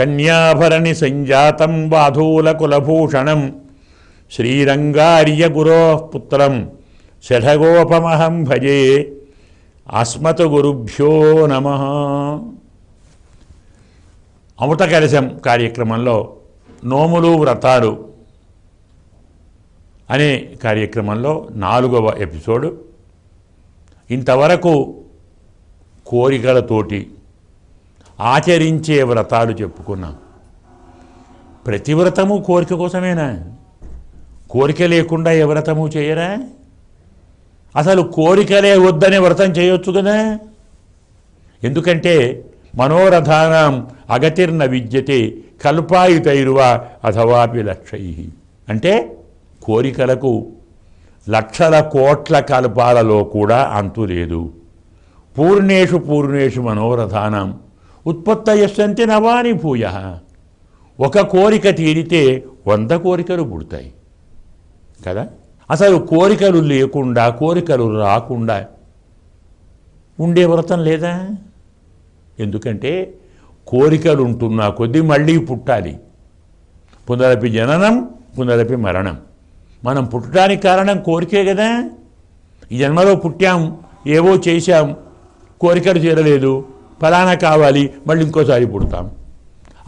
కన్యాభరణి సంజాతం బాధూల కులభూషణం శ్రీరంగార్య గురో పుత్రం శఠగోపమహం భజే. అస్మతు గురుభ్యో నమ. అమృత కలశం కార్యక్రమంలో నోములు వ్రతాలు అనే కార్యక్రమంలో నాలుగవ ఎపిసోడు. ఇంతవరకు కోరికలతోటి ఆచరించే వ్రతాలు చెప్పుకున్నాం. ప్రతి వ్రతము కోరిక కోసమేనా? కోరిక లేకుండా ఏ వ్రతము చేయరా? అసలు కోరికలే వద్దనే వ్రతం చేయొచ్చు కదా? ఎందుకంటే మనోరథానం అగతిర్న విద్యతే కల్పాయుతైరువ అథవాపి లక్షై అంటే కోరికలకు లక్షల కోట్ల కల్పాలలో కూడా అంతు లేదు. పూర్ణేషు పూర్ణేషు మనోరథానం ఉత్పత్తయస్సంతి నవాని భూయ. ఒక కోరిక తీరితే వంద కోరికలు పుడతాయి. కదా? అసలు కోరికలు లేకుండా కోరికలు రాకుండా ఉండే వ్రతం లేదా? ఎందుకంటే కోరికలు ఉంటున్నా కొద్దీ మళ్ళీ పుట్టాలి. పునరపి జననం పునరపి మరణం. మనం పుట్టడానికి కారణం కోరికే కదా? ఈ జన్మలో పుట్టాం ఏవో చేశాం కోరికలు తీరలేదు ఫలానా కావాలి మళ్ళీ ఇంకోసారి పుడతాం.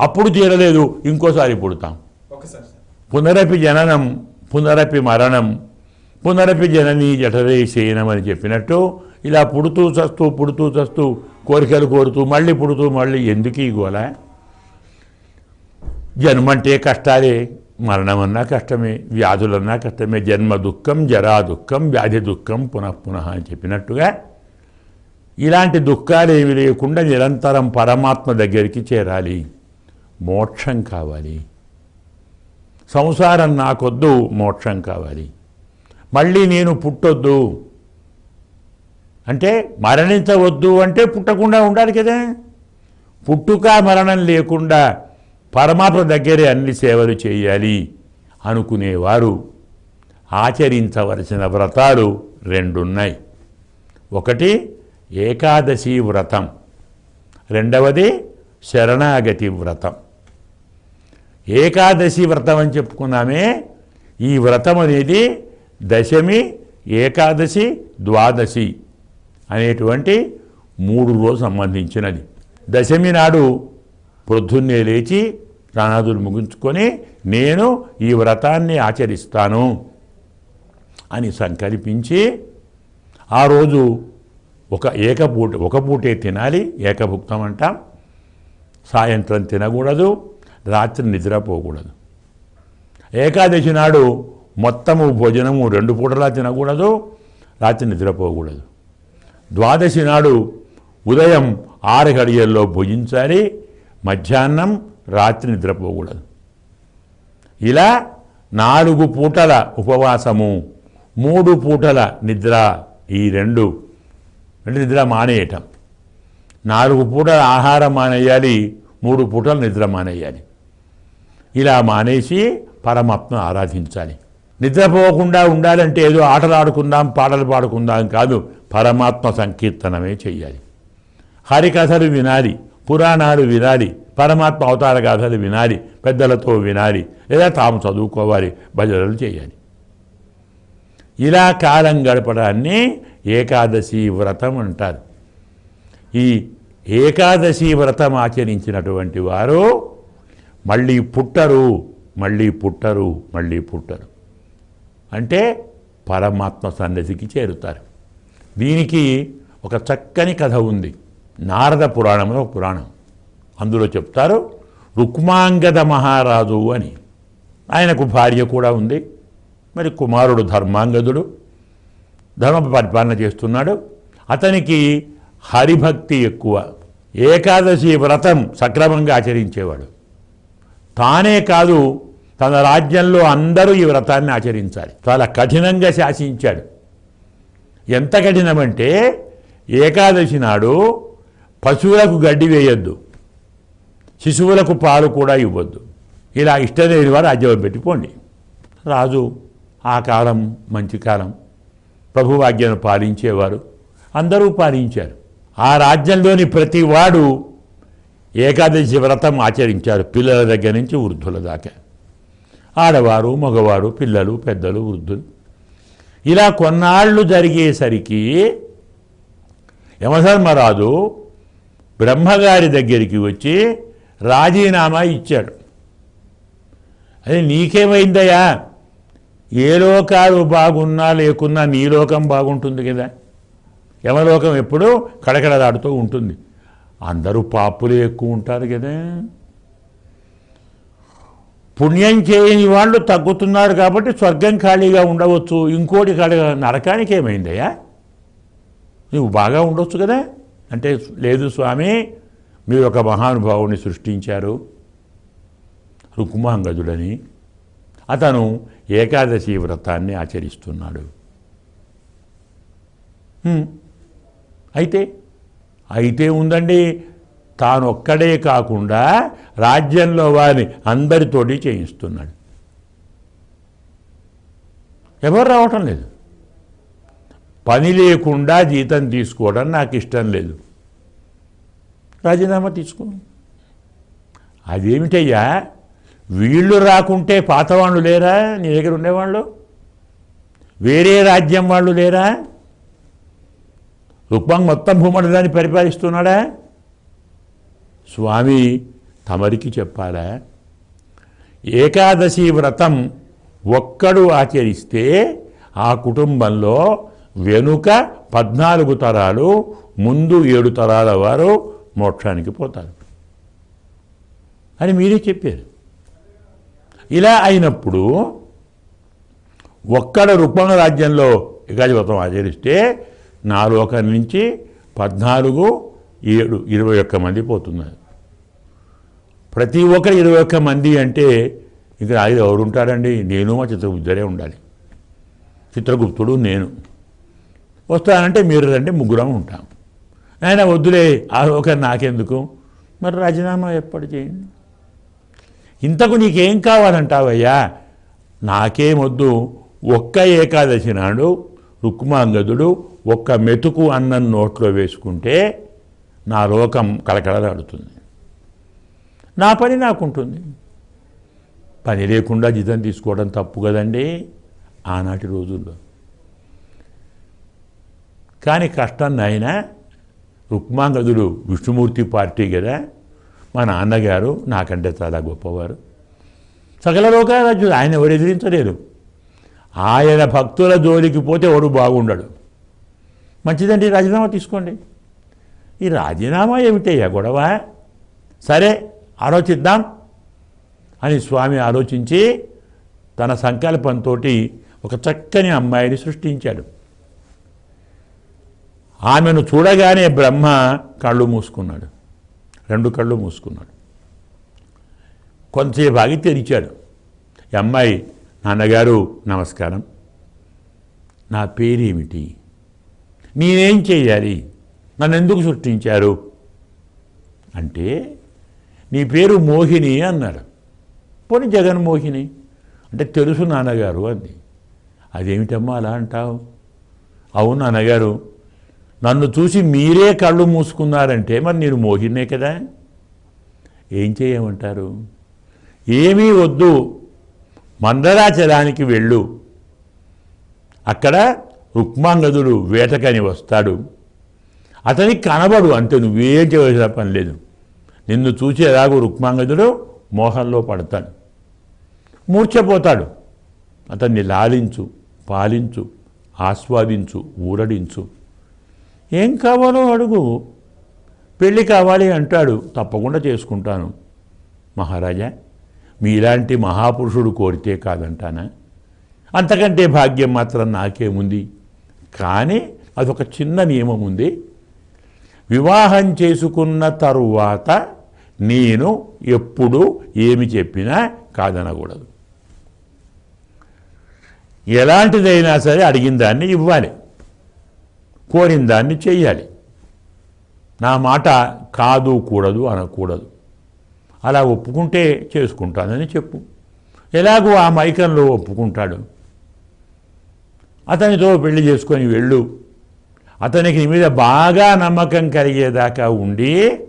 అప్పుడు తీరలేదు ఇంకోసారి పుడతాం. పునరపి జననం పునరపి మరణం పునరపి జనని జఠరే శయనం అని చెప్పినట్టు ఇలా పుడుతూ చస్తూ పుడుతూ చస్తూ కోరికలు కోరుతూ మళ్ళీ పుడుతూ మళ్ళీ ఎందుకు ఈ గోల జన్మంటే కష్టాలే మరణమన్నా కష్టమే వ్యాధులన్నా కష్టమే జన్మ దుఃఖం జరా దుఃఖం వ్యాధి దుఃఖం పునః పునః అని చెప్పినట్టుగా ఇలాంటి దుఃఖాలు ఏమి లేకుండా నిరంతరం పరమాత్మ దగ్గరికి చేరాలి. మోక్షం కావాలి. సంసారం నాకొద్దు మోక్షం కావాలి. మళ్ళీ నేను పుట్టొద్దు. అంటే మరణించవద్దు అంటే పుట్టకుండా ఉండాలి కదా. పుట్టుక మరణం లేకుండా పరమాత్మ దగ్గరే అన్ని సేవలు చేయాలి అనుకునేవారు. ఆచరించవలసిన వ్రతాలు రెండున్నాయి. ఒకటి ఏకాదశి వ్రతం. రెండవది శరణాగతి వ్రతం. ఏకాదశి వ్రతం అని చెప్పుకున్నామే. ఈ వ్రతం అనేది దశమి ఏకాదశి ద్వాదశి అనేటువంటి మూడు రోజు సంబంధించినది. దశమి నాడు పొద్దున్నే లేచి ప్రాణాదులు ముగించుకొని నేను ఈ వ్రతాన్ని ఆచరిస్తాను అని సంకల్పించి ఆ రోజు ఒక ఏకపూట ఒక పూటే తినాలి ఏకభుక్తం అంటాం సాయంత్రం తినకూడదు రాత్రి నిద్రపోకూడదు ఏకాదశి నాడు మొత్తము భోజనము రెండు పూటలా తినకూడదు రాత్రి నిద్రపోకూడదు ద్వాదశి నాడు ఉదయం ఆరు గడియల్లో భుజించాలి మధ్యాహ్నం రాత్రి నిద్రపోకూడదు ఇలా నాలుగు పూటల ఉపవాసము మూడు పూటల నిద్ర ఈ రెండు అంటే నిద్ర మానేయటం నాలుగు పూటల ఆహారం మానేయాలి మూడు పూటలు నిద్ర మానేయాలి ఇలా మానేసి పరమాత్మ ఆరాధించాలి. నిద్రపోకుండా ఉండాలంటే ఏదో ఆటలు ఆడుకుందాం పాటలు పాడుకుందాం కాదు పరమాత్మ సంకీర్తనమే చెయ్యాలి. హరికథలు వినాలి పురాణాలు వినాలి పరమాత్మ అవతార గాథలు వినాలి పెద్దలతో వినాలి లేదా తాము చదువుకోవాలి భజనలు చేయాలి ఇలా కాలం గడపడాన్ని ఏకాదశి వ్రతం అంటారు. ఈ ఏకాదశి వ్రతం ఆచరించినటువంటి వారు మళ్ళీ పుట్టరు మళ్ళీ పుట్టరు మళ్ళీ పుట్టరు. అంటే పరమాత్మ సన్నిధికి చేరుతారు. దీనికి ఒక చక్కని కథ ఉంది. నారద పురాణంలో పురాణం. అందులో చెప్తారు రుక్మాంగద మహారాజు అని. ఆయనకు భార్య కూడా ఉంది. మరి కుమారుడు ధర్మాంగదుడు. ధర్మ పరిపాలన చేస్తున్నాడు. అతనికి హరిభక్తి ఎక్కువ. ఏకాదశి వ్రతం సక్రమంగా ఆచరించేవాడు. తానే కాదు తన రాజ్యంలో అందరూ ఈ వ్రతాన్ని ఆచరించాలి. చాలా కఠినంగా శాసించాడు. ఎంత కఠినమంటే ఏకాదశి నాడు పశువులకు గడ్డి వేయొద్దు. శిశువులకు పాలు కూడా ఇవ్వద్దు. ఇలా ఇష్టలేని వారు రాజ్యం పెట్టిపోండి రాజు ఆ కాలం మంచి కాలం. ప్రభువాజ్ఞను పాలించేవారు. అందరూ పాలించారు. ఆ రాజ్యంలోని ప్రతి వాడు ఏకాదశి వ్రతం ఆచరించారు. పిల్లల దగ్గర నుంచి వృద్ధుల దాకా. ఆడవారు మగవారు పిల్లలు పెద్దలు వృద్ధులు. ఇలా కొన్నాళ్ళు జరిగేసరికి యమధర్మరాజు బ్రహ్మగారి దగ్గరికి వచ్చి రాజీనామా ఇచ్చాడు. అది నీకేమైందయ్యా? ఏ లోకాలు బాగున్నా లేకున్నా నీ లోకం బాగుంటుంది కదా. యమలోకం ఎప్పుడూ కడకడలాడుతూ ఉంటుంది. అందరూ పాపులు ఎక్కువ ఉంటారు కదా. పుణ్యం చేయని వాళ్ళు తగ్గుతున్నారు కాబట్టి స్వర్గం ఖాళీగా ఉండవచ్చు. ఇంకోటి ఖాళీగా నరకానికి ఏమైందయ్యా? నువ్వు బాగా ఉండొచ్చు కదా. అంటే లేదు స్వామి మీరు ఒక మహానుభావుని సృష్టించారు. రుక్మాంగదుడని అతను ఏకాదశి వ్రతాన్ని ఆచరిస్తున్నాడు. అయితే అయితే ఉందండి తానొక్కడే కాకుండా రాజ్యంలో వారిని అందరితోటి చేయిస్తున్నాడు. ఎవరు రావటం లేదు. పని లేకుండా జీతం తీసుకోవడం నాకు ఇష్టం లేదు. రాజీనామా తీసుకో. అదేమిటయ్యా? వీళ్ళు రాకుంటే పాతవాళ్ళు లేరా? నీ దగ్గర ఉండేవాళ్ళు? వేరే రాజ్యం వాళ్ళు లేరా? రుక్మాంగ్ మొత్తం భూమండలాన్ని పరిపాలిస్తున్నాడా? స్వామి తమరికి చెప్పాలా? ఏకాదశి వ్రతం ఒక్కడు ఆచరిస్తే ఆ కుటుంబంలో వెనుక పద్నాలుగు తరాలు ముందు ఏడు తరాల వారు మోక్షానికి పోతారు. అని మీరే చెప్పారు. ఇలా అయినప్పుడు ఒక్కడ రుక్మంగ రాజ్యంలో ఏకాది ఆచరిస్తే నా నుంచి పద్నాలుగు ఏడు ఇరవై ఒక్క మంది పోతున్నారు. ప్రతి ఒక్కరు ఇరవై ఒక్క మంది అంటే ఇక్కడ ఐదు ఎవరు ఉంటారండి నేను మా చిత్రగుప్తుడే ఉండాలి. చిత్రగుప్తుడు నేను. వస్తానంటే మీరు రండి ముగ్గురం ఉంటాం. ఆయన వద్దులే ఆ ఒకరు నాకెందుకు? మరి రాజీనామా ఎప్పటి చేయండి. ఇంతకు నీకేం కావాలంటావయ్యా? నాకేమొద్దు ఒక్క ఏకాదశి నాడు రుక్మాంగదుడు ఒక్క మెతుకు అన్నం నోట్లో వేసుకుంటే నా లోకం కలకలలాడుతుంది నా పని నాకుంటుంది. పని లేకుండా జీతం తీసుకోవడం తప్పు కదండి ఆనాటి రోజుల్లో. కానీ కష్టం నాయన రుక్మాంగదుడు విష్ణుమూర్తి పార్టీ కదా. మా నాన్నగారు నాకంటే చాలా గొప్పవారు. సకల లోకారాజ్యుడు ఆయన ఎవరు ఎదిరించలేరు ఆయన భక్తుల జోలికి పోతే ఎవడు బాగుండడు. మంచిదండి రాజీనామా తీసుకోండి. ఈ రాజీనామా ఏమిటయ్యా గొడవ? సరే ఆలోచిద్దాం అని స్వామి ఆలోచించి తన సంకల్పంతో ఒక చక్కని అమ్మాయిని సృష్టించాడు. ఆమెను చూడగానే బ్రహ్మ కళ్ళు మూసుకున్నాడు. రెండు కళ్ళు మూసుకున్నాడు. కొంతసేపు ఆగి తెరిచాడు. ఈ అమ్మాయి నాన్నగారు నమస్కారం. నా పేరేమిటి? నేనేం చేయాలి? నన్ను ఎందుకు సృష్టించారు? అంటే నీ పేరు మోహిని అన్నాడు. పోనీ జగన్మోహిని అంటే తెలుసు నాన్నగారు అంది. అదేమిటమ్మా అలా అంటావు? అవును నాన్నగారు నన్ను చూసి మీరే కళ్ళు మూసుకున్నారంటే మరి నేను మోహినే కదా? ఏం చేయమంటారు? ఏమీ వద్దు. మందరాచలానికి వెళ్ళు. అక్కడ రుక్మాంగదుడు వేటకని వస్తాడు. అతనికి కనబడు అంతే నువ్వేం చేయవలసిన పని లేదు. నిన్ను చూసి ఎలాగో రుక్మాంగదుడు మోహంలో పడతాడు. మూర్ఛపోతాడు. అతన్ని లాలించు పాలించు ఆస్వాదించు ఊరడించు. ఏం కావాలో అడుగు. పెళ్ళి కావాలి అంటాడు. తప్పకుండా చేసుకుంటాను. మహారాజా మీలాంటి మహాపురుషుడు కోరితే కాదంటానా? అంతకంటే భాగ్యం మాత్రం నాకేముంది? కానీ అదొక చిన్న నియమం ఉంది వివాహం చేసుకున్న తరువాత నేను ఎప్పుడు ఏమి చెప్పినా కాదనకూడదు. ఎలాంటిదైనా సరే అడిగిన దాన్ని ఇవ్వాలి. కోరిన దాన్ని చేయాలి నా మాట కాదు కూడదు అనకూడదు. అలా ఒప్పుకుంటే చేసుకుంటానని చెప్పు. ఎలాగో ఆ మైకంలో ఒప్పుకుంటాడు. అతనితో పెళ్ళి చేసుకొని వెళ్ళు. అతనికి నీ మీద బాగా నమ్మకం కలిగేదాకా ఉండి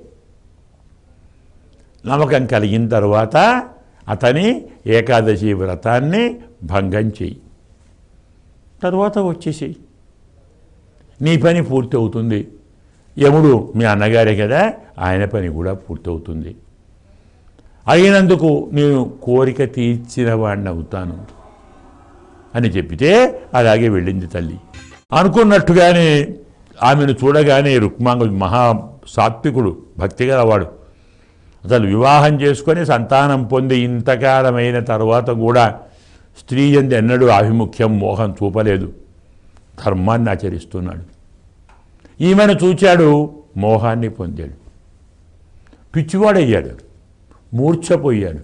నమ్మకం కలిగిన తర్వాత అతని ఏకాదశి వ్రతాన్ని భంగం చెయ్యి. తర్వాత వచ్చేసేయి. నీ పని పూర్తి అవుతుంది యముడు మీ అన్నగారే కదా ఆయన పని కూడా పూర్తవుతుంది. అయినందుకు నేను కోరిక తీర్చిన వాడిని అవుతాను అని చెప్పితే అలాగే వెళ్ళింది తల్లి. అనుకున్నట్టుగానే ఆమెను చూడగానే రుక్మాంగుడు మహా సాత్వికుడు భక్తి గలవాడు అసలు వివాహం చేసుకొని సంతానం పొంది ఇంతకాలమైన తర్వాత కూడా స్త్రీ ఎందు ఎన్నడూ ఆభిముఖ్యం మోహం చూపలేదు. ధర్మాన్ని ఆచరిస్తున్నాడు. ఈమెను చూచాడు మోహాన్ని పొందాడు. పిచ్చివాడయ్యాడు మూర్ఛపోయాడు.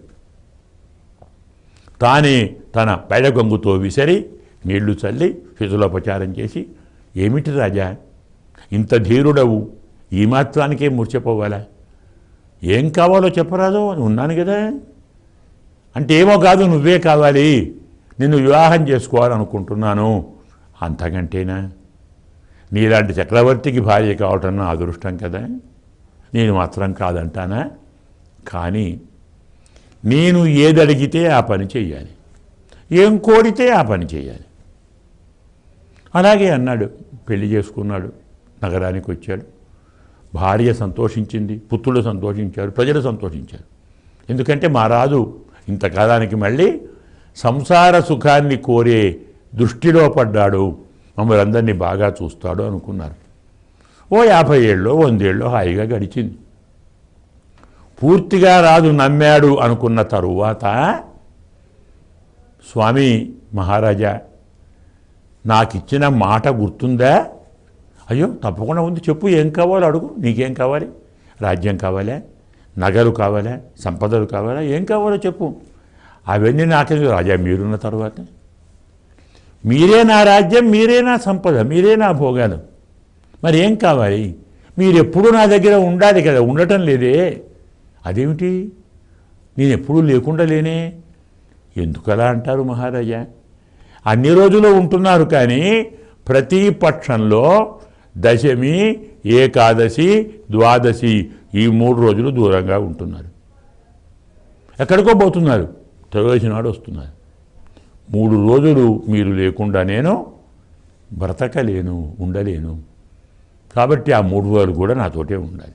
తానే తన పెడగొంగుతో విసరి నీళ్ళు చల్లి శిథులోపచారం చేసి ఏమిటి రాజా? ఇంత ధీరుడవు ఈ మాత్రానికే మూర్ఛపోవాలా? ఏం కావాలో చెప్పరాదు ఉన్నాను కదా అంటే ఏమో కాదు నువ్వే కావాలి. నిన్ను వివాహం చేసుకోవాలనుకుంటున్నాను. అంతకంటేనా? నీలాంటి చక్రవర్తికి భార్య కావటం నా అదృష్టం కదా. నేను మాత్రం కాదంటానా? కానీ నేను ఏది అడిగితే ఆ పని చేయాలి ఏం కోరితే ఆ పని చేయాలి అలాగే అన్నాడు పెళ్ళి చేసుకున్నాడు నగరానికి వచ్చాడు. భార్య సంతోషించింది పుత్రులు సంతోషించారు ప్రజలు సంతోషించారు. ఎందుకంటే మా రాజు ఇంతకాలానికి మళ్ళీ సంసార సుఖాన్ని కోరే దృష్టిలో పడ్డాడు. మమ్మల్ని అందరినీ బాగా చూస్తాడు అనుకున్నారు. ఓ యాభై ఏళ్ళు వందేళ్ళు హాయిగా గడిచింది. పూర్తిగా రాజు నమ్మాడు అనుకున్న తరువాత స్వామి మహారాజా నాకిచ్చిన మాట గుర్తుందా? అయ్యో తప్పకుండా ఉంది. చెప్పు ఏం కావాలో అడుగు. నీకేం కావాలి? రాజ్యం కావాలా? నగలు కావాలా? సంపదలు కావాలా? ఏం కావాలో చెప్పు. అవన్నీ నాకే రాజా మీరున్న తర్వాత. మీరే నా రాజ్యం మీరే నా సంపద మీరే నా భోగాలు. మరి ఏం కావాలి? మీరు ఎప్పుడూ నా దగ్గర ఉండాలి కదా ఉండటం లేదే. అదేమిటి? నేను ఎప్పుడూ లేకుండా లేనే. ఎందుకలా అంటారు మహారాజా? అన్ని రోజులు ఉంటున్నారు కానీ ప్రతి పక్షంలో దశమి ఏకాదశి ద్వాదశి ఈ మూడు రోజులు దూరంగా ఉంటున్నారు. ఎక్కడికో పోతున్నారు. త్రయోదశి వస్తున్నారు. మూడు రోజులు మీరు లేకుండా నేను బ్రతకలేను ఉండలేను. కాబట్టి ఆ మూడు రోజులు కూడా నాతోటే ఉండాలి.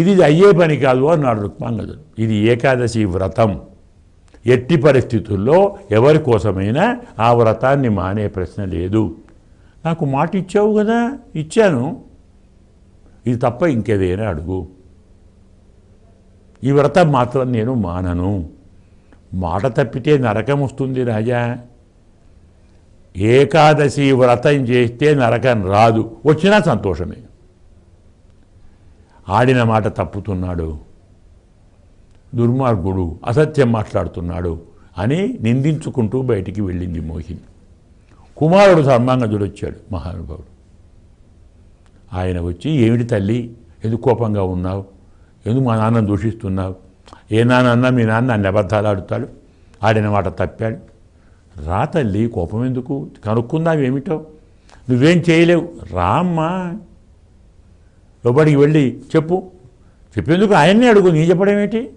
ఇది అయ్యే పని కాదు అన్నాడు రుక్మాంగదుడు ఇది ఏకాదశి వ్రతం. ఎట్టి పరిస్థితుల్లో ఎవరి కోసమైనా ఆ వ్రతాన్ని మానే ప్రశ్న లేదు. నాకు మాట ఇచ్చావు కదా ఇచ్చాను. ఇది తప్ప ఇంకేదైనా అడుగు. ఈ వ్రతం మాత్రం నేను మానను. మాట తప్పితే నరకం వస్తుంది రాజా. ఏకాదశి వ్రతం చేస్తే నరకం రాదు. వచ్చినా సంతోషమే. ఆడిన మాట తప్పుతున్నాడు. దుర్మార్గుడు అసత్యం మాట్లాడుతున్నాడు అని నిందించుకుంటూ బయటికి వెళ్ళింది మోహిని. కుమారుడు సర్మాంగజుడు వచ్చాడు మహానుభావుడు. ఆయన వచ్చి ఏమిటి తల్లి? ఎందుకు కోపంగా ఉన్నావు? ఎందుకు మా నాన్నను దూషిస్తున్నావు? ఏ నాన్న మీ నాన్న అన్ని అబద్ధాలు ఆడుతాడు. ఆడిన మాట తప్పాడు. రా తల్లి కోపం ఎందుకు? కనుక్కుందాం ఏమిటో. నువ్వేం చేయలేవు. రామ్మా. లోపలికి వెళ్ళి చెప్పు. చెప్పేందుకు ఆయన్నే అడుగు. నీ చెప్పడం ఏంటి?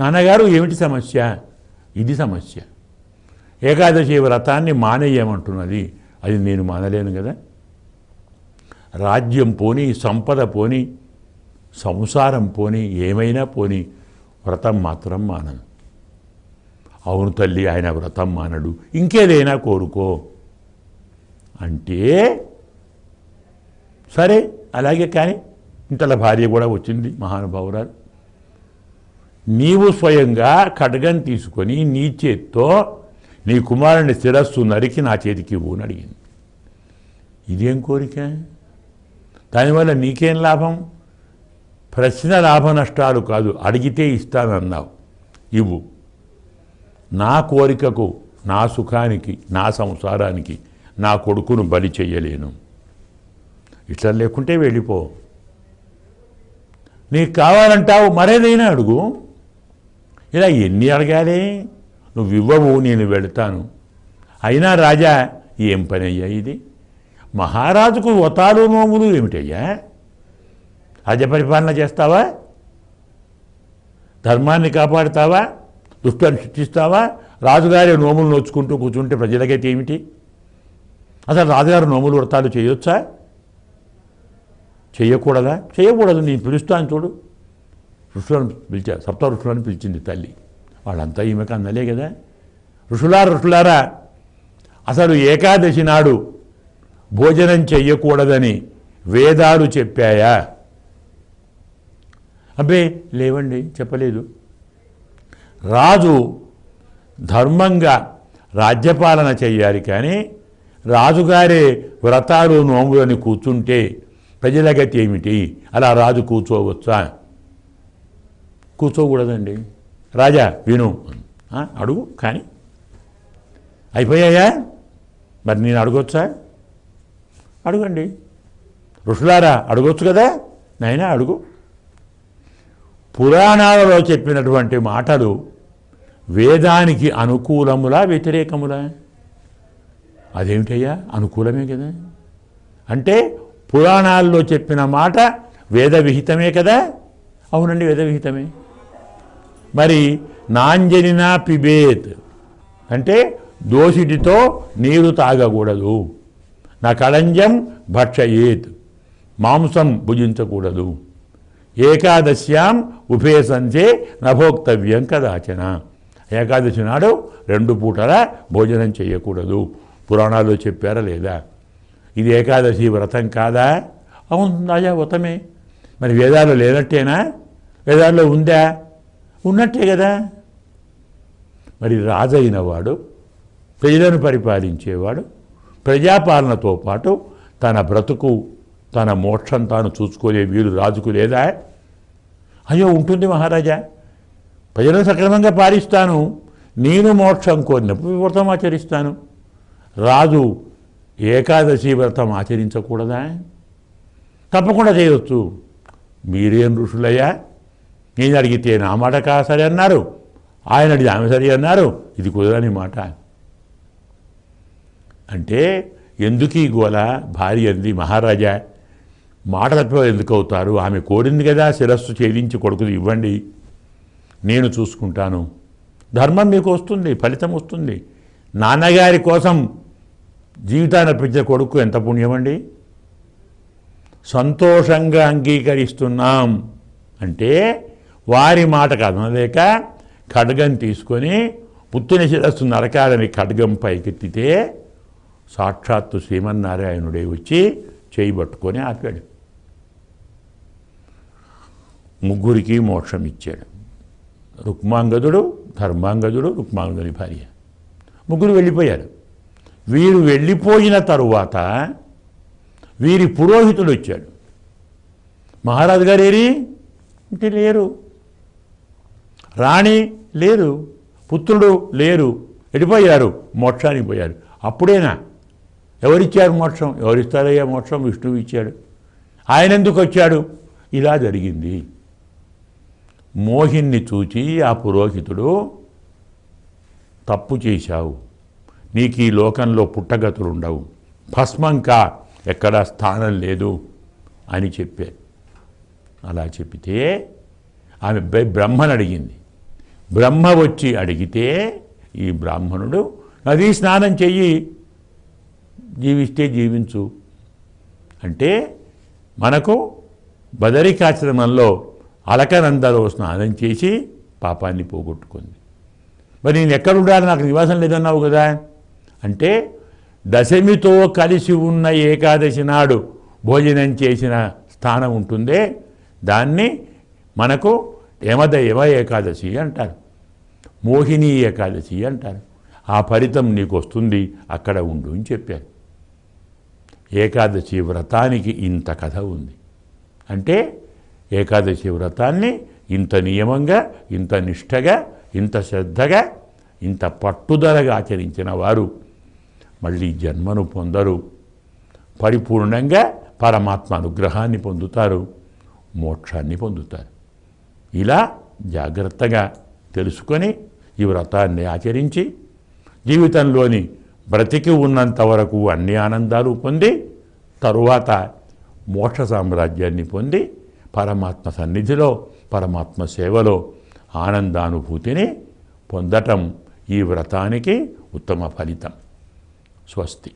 నాన్నగారు ఏమిటి సమస్య? ఇది సమస్య. ఏకాదశి వ్రతాన్ని మానేయమంటున్నది. అది నేను మానలేను కదా. రాజ్యం పోని సంపద పోని సంసారం పోని ఏమైనా పోని వ్రతం మాత్రం మానను. అవును తల్లి ఆయన వ్రతం మానడు. ఇంకేదైనా కోరుకో. అంటే సరే అలాగే కానీ ఇంతల భార్య కూడా వచ్చింది మహానుభావురాలు. నీవు స్వయంగా ఖడ్గం తీసుకొని నీ చేత్తో నీ కుమారుని శిరస్సు నరికి నా చేతికి ఇవ్వు అడిగింది. ఇదేం కోరిక? దానివల్ల నీకేం లాభం? ప్రశ్న లాభ నష్టాలు కాదు అడిగితే ఇస్తానన్నావు. ఇవ్వు. నా కోరికకు నా సుఖానికి నా సంసారానికి నా కొడుకును బలి చెయ్యలేను. ఇట్లా లేకుంటే వెళ్ళిపో. నీకు కావాలంటావు మరేదైనా అడుగు. ఇలా ఎన్ని అడగాలి? నువ్వు ఇవ్వవు నేను వెళతాను. అయినా రాజా ఏం పని అయ్యా ఇది? మహారాజుకు వతాలు నోములు ఏమిటయ్యా? రాజ్య పరిపాలన చేస్తావా? ధర్మాన్ని కాపాడుతావా? దుష్టాన్ని శిక్షిస్తావా? రాజుగారి నోములు నోచుకుంటూ కూర్చుంటే ప్రజలకైతే ఏమిటి? అసలు రాజుగారు నోములు వ్రతాలు చేయొచ్చా? చేయకూడదా? చేయకూడదు నేను పిలుస్తాను చూడు. ఋషులను పిలిచారు సప్త ఋషులను పిలిచింది తల్లి. వాళ్ళంతా ఈమెకు అందలే కదా. ఋషులారా ఋషులారా అసలు ఏకాదశి నాడు భోజనం చెయ్యకూడదని వేదాలు చెప్పాయా? అబ్బే లేవండి చెప్పలేదు. రాజు ధర్మంగా రాజ్యపాలన చెయ్యాలి కానీ రాజుగారే వ్రతాలు నోములని కూర్చుంటే ప్రజల గతి ఏమిటి? అలా రాజు కూర్చోవచ్చా? కూర్చోకూడదండి. రాజా విను. అడుగు కానీ. అయిపోయాయా? మరి నేను అడగొచ్చా? అడగండి. ఋషులారా అడగొచ్చు కదా? నైనా అడుగు. పురాణాలలో చెప్పినటువంటి మాటలు వేదానికి అనుకూలములా వ్యతిరేకములా? అదేమిటయ్యా? అనుకూలమే కదా? అంటే పురాణాల్లో చెప్పిన మాట వేద విహితమే కదా? అవునండి వేద విహితమే మరి నాంజనినా పిబేత్ అంటే దోషిటితో నీరు తాగకూడదు. నా కళంజం భక్షయేత్. మాంసం భుజించకూడదు. ఏకాదశ్యాం ఉభయ సంధ్యే నభోక్తవ్యం కదాచన. ఏకాదశి నాడు రెండు పూటల భోజనం చేయకూడదు. పురాణాల్లో చెప్పారా లేదా? ఇది ఏకాదశి వ్రతం కాదా? అవును రాజా వ్రతమే. మరి వేదాలు లేనట్టేనా? వేదాల్లో ఉందా? ఉన్నట్టే కదా. మరి రాజైన వాడు ప్రజలను పరిపాలించేవాడు ప్రజాపాలనతో పాటు తన బ్రతుకు తన మోక్షం తాను చూసుకోలే వీలు రాజుకు లేదా? అయ్యో ఉంటుంది మహారాజా. ప్రజలను సక్రమంగా పాలిస్తాను. నేను మోక్షం కోరినప్పుడు వ్రతం ఆచరిస్తాను. రాజు ఏకాదశి వ్రతం ఆచరించకూడదా? తప్పకుండా చేయవచ్చు మీరేం ఋషులయ్యా? నేను అడిగితే నా మాట కా సరే అన్నారు. ఆయన అడిగి ఆమె సరి అన్నారు. ఇది కుదరని మాట. అంటే ఎందుకీ గోల? భార్య అంది మహారాజా. మాట ఎందుకు అవుతారు? ఆమె కోరింది కదా శిరస్సు ఛేదించి కొడుకు ఇవ్వండి. నేను చూసుకుంటాను. ధర్మం మీకు వస్తుంది ఫలితం వస్తుంది. నాన్నగారి కోసం జీవితాన్ని అర్పించే కొడుకు ఎంత పుణ్యమండి సంతోషంగా అంగీకరిస్తున్నాం అంటే వారి మాట కదనలేక ఖడ్గం తీసుకొని పుత్తుని శిరస్సు నరకాలని ఖడ్గం పైకెత్తితే సాక్షాత్తు శ్రీమన్నారాయణుడే వచ్చి చేయి పట్టుకొని ఆపాడు. ముగ్గురికి మోక్షం ఇచ్చాడు. రుక్మాంగదుడు ధర్మాంగదుడు రుక్మాంగదుని భార్య. ముగ్గురు వెళ్ళిపోయారు. వీరు వెళ్ళిపోయిన తరువాత వీరి పురోహితుడు వచ్చాడు. మహారాజు గారు ఏరి? అంటే లేరు. రాణి లేరు. పుత్రుడు లేరు. వెళ్ళిపోయారు. మోక్షానికి పోయారు. అప్పుడేనా? ఎవరిచ్చారు మోక్షం? ఎవరిస్తారయ్యా మోక్షం? విష్ణువు ఇచ్చాడు. ఆయన ఎందుకు వచ్చాడు? ఇలా జరిగింది. మోహిన్ని చూచి ఆ పురోహితుడు తప్పు చేశావు. నీకు ఈ లోకంలో పుట్టగతులు ఉండవు భస్మంకా ఎక్కడా స్థానం లేదు అని చెప్పే. అలా చెప్పితే ఆమె బ్రహ్మను అడిగింది. బ్రహ్మ వచ్చి అడిగితే ఈ బ్రాహ్మణుడు నది స్నానం చెయ్యి. జీవిస్తే జీవించు. అంటే మనకు బదరికాశ్రమంలో అలకనందలో స్నానం చేసి పాపాన్ని పోగొట్టుకుంది. మరి నేను ఎక్కడ నాకు నివాసం లేదన్నావు కదా. అంటే దశమితో కలిసి ఉన్న ఏకాదశి నాడు భోజనం చేసిన స్థానం ఉంటుందే. దాన్ని మనకు యమదైవ ఏకాదశి అంటారు. మోహిని ఏకాదశి అంటారు. ఆ ఫలితం నీకు వస్తుంది అక్కడ ఉండు అని చెప్పారు. ఏకాదశి వ్రతానికి ఇంత కథ ఉంది. అంటే ఏకాదశి వ్రతాన్ని ఇంత నియమంగా ఇంత నిష్టగా ఇంత శ్రద్ధగా ఇంత పట్టుదలగా ఆచరించిన వారు మళ్ళీ జన్మను పొందరు. పరిపూర్ణంగా పరమాత్మ అనుగ్రహాన్ని పొందుతారు మోక్షాన్ని పొందుతారు. ఇలా జాగ్రత్తగా తెలుసుకొని ఈ వ్రతాన్ని ఆచరించి జీవితంలోని బ్రతికి ఉన్నంత వరకు అన్ని ఆనందాలు పొంది తరువాత మోక్ష సామ్రాజ్యాన్ని పొంది పరమాత్మ సన్నిధిలో పరమాత్మ సేవలో ఆనందానుభూతిని పొందటం ఈ వ్రతానికి ఉత్తమ ఫలితం. స్వస్తి.